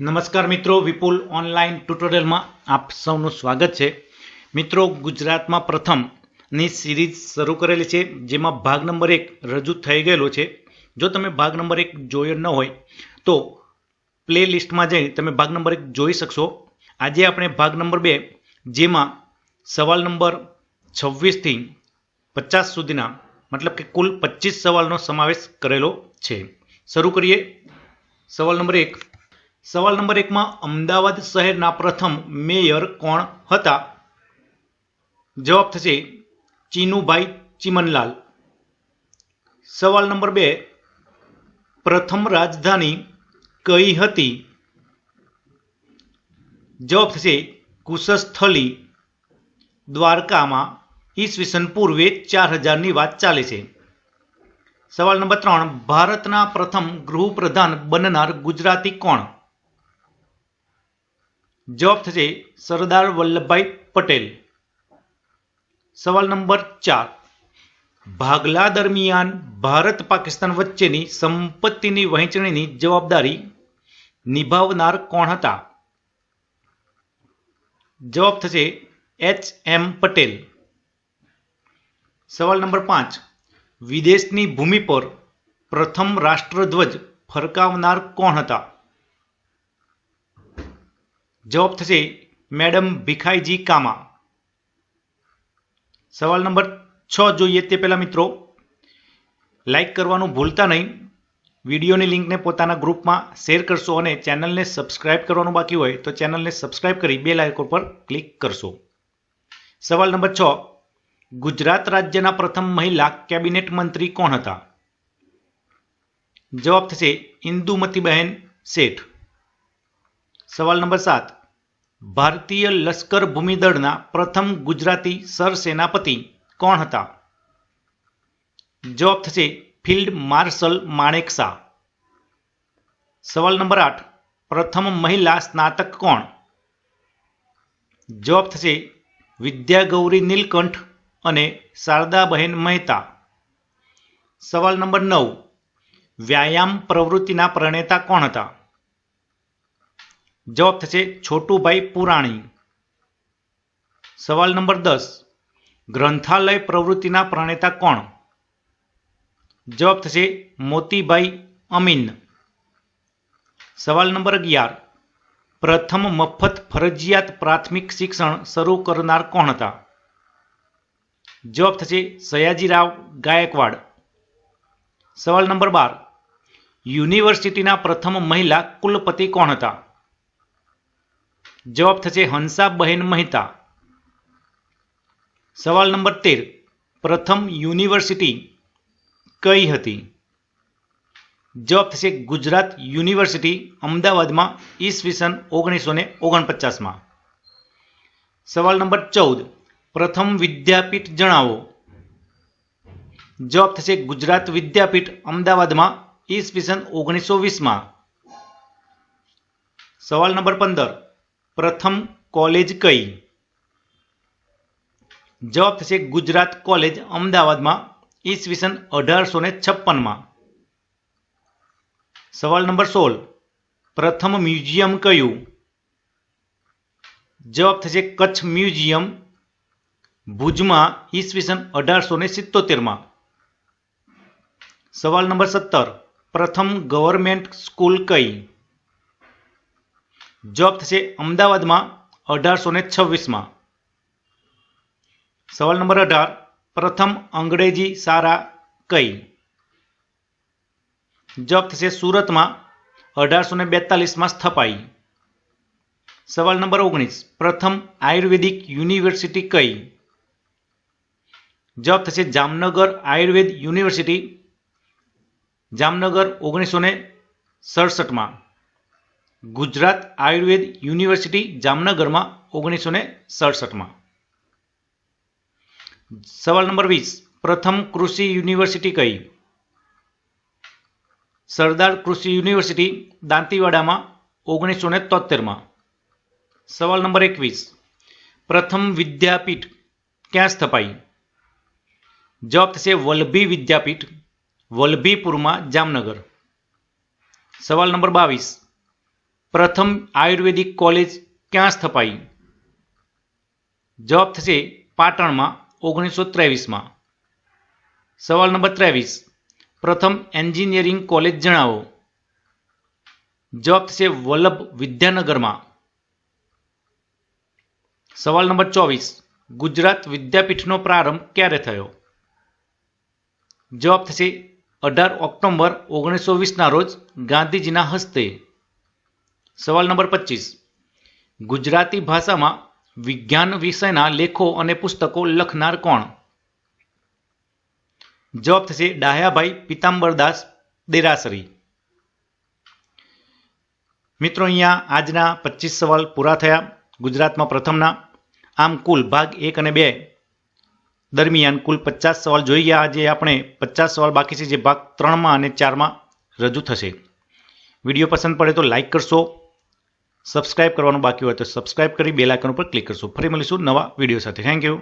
નમસ્કાર મિત્રો, વિપુલ ઓનલાઈન ટ્યુટોરિયલમાં આપ સૌનું સ્વાગત છે. મિત્રો, ગુજરાતમાં પ્રથમની સિરીઝ શરૂ કરેલી છે, જેમાં ભાગ નંબર એક રજૂ થઈ ગયેલો છે. જો તમે ભાગ નંબર એક જોયો ન હોય, તો પ્લે લિસ્ટમાં જઈ તમે ભાગ નંબર એક જોઈ શકશો. આજે આપણે ભાગ નંબર બે, જેમાં સવાલ નંબર છવ્વીસથી પચાસ સુધીના, મતલબ કે કુલ પચીસ સવાલનો સમાવેશ કરેલો છે. શરૂ કરીએ. સવાલ નંબર એક સવાલ નંબર એકમાં અમદાવાદ શહેરના પ્રથમ મેયર કોણ હતા? જવાબ થશે ચીનુભાઈ ચીમનલાલ. સવાલ નંબર બે, પ્રથમ રાજધાની કઈ હતી? જવાબ થશે કુશસ્થલી, દ્વારકામાં. ઈસવીસન પૂર્વે ચાર હજારની વાત ચાલે છે. સવાલ નંબર ત્રણ, ભારતના પ્રથમ ગૃહપ્રધાન બનનાર ગુજરાતી કોણ? જવાબ થશે સરદાર વલ્લભભાઈ પટેલ. સવાલ નંબર ચાર. ભાગલા દરમિયાન ભારત પાકિસ્તાન વચ્ચેની સંપત્તિની વહેંચણીની જવાબદારી નિભાવનાર કોણ હતા? જવાબ થશે એચ એમ પટેલ. સવાલ નંબર પાંચ. વિદેશની ભૂમિ પર પ્રથમ રાષ્ટ્રધ્વજ ફરકાવનાર કોણ હતા? જવાબ થશે મેડમ ભીખાઈજી કામા. સવાલ નંબર છ જોઈએ તે પહેલાં મિત્રો. લાઈક કરવાનું ભૂલતા નહીં. વિડીયોની લિંકને પોતાના ગ્રુપમાં શેર કરશો અને ચેનલને સબસ્ક્રાઇબ કરવાનું બાકી હોય તો ચેનલને સબસ્ક્રાઇબ કરી બે લાઇકો પર ક્લિક કરશો. સવાલ નંબર છ. ગુજરાત રાજ્યના પ્રથમ મહિલા કેબિનેટ મંત્રી કોણ હતા? જવાબ થશે ઇન્દુમતીબહેન શેઠ. સવાલ નંબર સાત. ભારતીય લશ્કર ભૂમિદળના પ્રથમ ગુજરાતી સરસેનાપતિ કોણ હતા? જવાબ થશે ફિલ્ડ માર્શલ માણેક શાહ સવાલ નંબર આઠ. પ્રથમ મહિલા સ્નાતક કોણ? જવાબ થશે વિદ્યાગૌરી નીલકંઠ અને શારદાબહેન મહેતા. સવાલ નંબર નવ. વ્યાયામ પ્રવૃત્તિના પ્રણેતા કોણ હતા? જવાબ થશે છોટુભાઈ પુરાણી. સવાલ નંબર દસ. ગ્રંથાલય પ્રવૃત્તિના પ્રણેતા કોણ? જવાબ થશે મોતીભાઈ અમીન. સવાલ નંબર અગિયાર. પ્રથમ મફત ફરજિયાત પ્રાથમિક શિક્ષણ શરૂ કરનાર કોણ હતા? જવાબ થશે સયાજીરાવ ગાયકવાડ. સવાલ નંબર બાર. યુનિવર્સિટીના પ્રથમ મહિલા કુલપતિ કોણ હતા? જવાબ થશે હંસાબહેન મહેતા. સવાલ નંબર તેર. પ્રથમ યુનિવર્સિટી કઈ હતી? જવાબ થશે ગુજરાત યુનિવર્સિટી, અમદાવાદમાં ઈસવીસન ઓગણીસો ને ઓગણપચાસમાં. સવાલ નંબર ચૌદ. પ્રથમ વિદ્યાપીઠ જણાવો. જવાબ થશે ગુજરાત વિદ્યાપીઠ, અમદાવાદમાં ઈસવીસન ઓગણીસો વીસમાં સવાલ નંબર પંદર. પ્રથમ કોલેજ કઈ? જવાબ થશે ગુજરાત કોલેજ અમદાવાદમાં ઈસવીસન અઢારસો ને છપ્પનમાં. સવાલ નંબર સોળ. પ્રથમ મ્યુઝિયમ કયું? જવાબ થશે કચ્છ મ્યુઝિયમ, ભુજમાં ઈસવીસન અઢારસો ને સિત્તોતેરમાં. સવાલ નંબર સત્તર. પ્રથમ ગવર્મેન્ટ સ્કૂલ કઈ? જવાબ થશે અમદાવાદમાં અઢારસો ને છવ્વીસમાં. સવાલ નંબર અઢાર, પ્રથમ અંગ્રેજી શાળા કઈ? જવાબ થશે સુરતમાં અઢારસો ને બેતાલીસમાં સ્થપાઈ. સવાલ નંબર ઓગણીસ, પ્રથમ આયુર્વેદિક યુનિવર્સિટી કઈ? જવાબ થશે જામનગર આયુર્વેદ યુનિવર્સિટી, જામનગર ઓગણીસો ને સડસઠમાં. ગુજરાત આયુર્વેદ યુનિવર્સિટી જામનગરમાં ઓગણીસો ને સડસઠમાં. સવાલ નંબર વીસ. પ્રથમ કૃષિ યુનિવર્સિટી કઈ? સરદાર કૃષિ યુનિવર્સિટી દાંતીવાડામાં ઓગણીસો ને તોતેરમાં સવાલ નંબર એકવીસ. પ્રથમ વિદ્યાપીઠ ક્યાં સ્થપાઈ? જવાબ થશે વલ્લભી વિદ્યાપીઠ વલ્લભીપુરમાં જામનગર. સવાલ નંબર બાવીસ. પ્રથમ આયુર્વેદિક કોલેજ ક્યાં સ્થપાઈ જવાબ થશે પાટણમાં ઓગણીસો ત્રેવીસમાં. સવાલ નંબર ત્રેવીસ. પ્રથમ એન્જિનિયરિંગ કોલેજ જણાવો. જવાબ થશે વલ્લભ વિદ્યાનગરમાં. સવાલ નંબર ચોવીસ. ગુજરાત વિદ્યાપીઠનો પ્રારંભ ક્યારે થયો? જવાબ થશે અઢાર ઓક્ટોબર ઓગણીસો વીસના રોજ ગાંધીજીના હસ્તે. સવાલ નંબર પચીસ. ગુજરાતી ભાષામાં વિજ્ઞાન વિષયના લેખો અને પુસ્તકો લખનાર કોણ? જવાબ થશે ડાહ્યાભાઈ પિતાંબરદાસ દેરાસરી. મિત્રો, અહીંયા આજના પચીસ સવાલ પૂરા થયા. ગુજરાતમાં પ્રથમના. આમ કુલ ભાગ એક અને બે. દરમિયાન કુલ પચાસ સવાલ જોઈ ગયા. આજે આપણે પચાસ સવાલ બાકી છે. જે ભાગ ત્રણમાં અને ચારમાં રજૂ થશે. વીડિયો પસંદ પડે તો લાઇક કરશો. સબસ્ક્રાઇબ કરવાનું બાકી હોય તો સબસ્ક્રાઇબ કરી બેલાઇકન ઉપર ક્લિક કરશો. ફરી મળીશું નવા વીડિયો સાથે. Thank you.